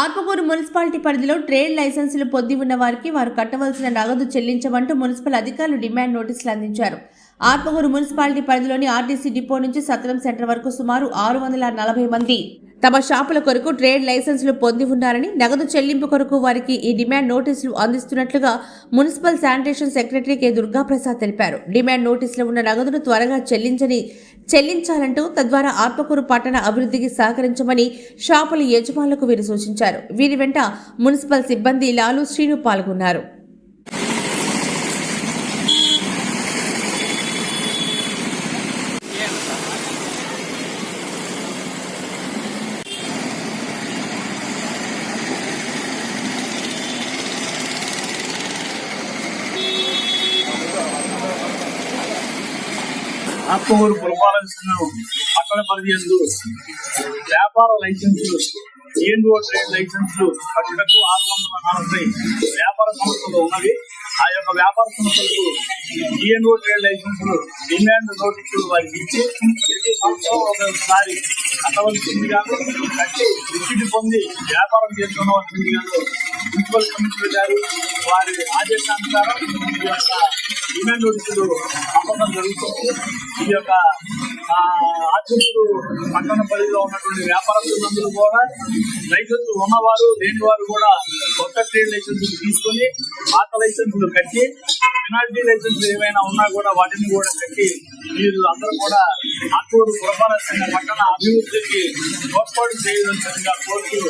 Atmakur municipality పరిధిలో trade లైసెన్సులు పొంది ఉన్న వారికి వారు కట్టవలసిన నగదు చెల్లించమంటూ మున్సిపల్ అధికారులు డిమాండ్ నోటీసులు అందించారు. ఆత్మకూరు మున్సిపాలిటీ పరిధిలోని ఆర్టీసీ డిపో నుంచి సత్రం సెంటర్ వరకు సుమారు ఆరు వందల నలభై మంది తమ షాపుల కొరకు ట్రేడ్ లైసెన్సులు పొంది ఉన్నారని నగదు చెల్లింపు కొరకు వారికి ఈ డిమాండ్ నోటీసులు అందిస్తున్నట్లుగా municipal sanitation secretary K. Durgaprasad తెలిపారు. డిమాండ్ నోటీసులో ఉన్న నగదును త్వరగా చెల్లించని చెల్లించాలంటూ తద్వారా ఆత్మకూరు పట్టణ అభివృద్ధికి సహకరించమని షాపుల యజమానులకు వీరు సూచించారు. వీరి వెంట మున్సిపల్ సిబ్బంది లాలు శ్రీను పాల్గొన్నారు. ఆత్మూరు పురపాలక పట్టణ పరిధి వ్యాపార లైసెన్సులు ఈఎన్ఓ ట్రేడ్ లైసెన్సులు పట్టుటకు ఆరు వందల నలభై వ్యాపార సంస్థలు ఉన్నవి. ఆ యొక్క వ్యాపార సంస్థలకు ఈఎన్ఓ ట్రేడ్ లైసెన్సులు డిమాండ్ నోటీసులు వారికి ఇచ్చి ప్రతి సంవత్సరం ఒకసారి కట్టవలసిందిగాను కట్టి రిసీట్ పొంది వ్యాపారం చేసుకోవలసిందిగాను మున్సిపల్ కమిషనర్ గారు వారి ఆదేశానుసారం ఈ యొక్క డిమాండ్ నోటీసులు పంపడం జరుగుతుంది ఈ యొక్క ఆ, ఆచూరు పట్టణ పరిధిలో ఉన్నటువంటి వ్యాపారస్తులందరూ కూడా లైసెన్స్ ఉన్నవారు లేని వారు కూడా కొత్త ట్రేడ్ లైసెన్స్ తీసుకొని పాత లైసెన్సులు కట్టి పెనాల్టీ లైసెన్స్ ఏమైనా ఉన్నా కూడా వాటిని కూడా కట్టి వీళ్ళందరూ కూడా అటువంటి పురపాలక సంఘ పట్టణ అభివృద్ధికి తోడ్పాటు చేయవలసిందిగా కోరుతూ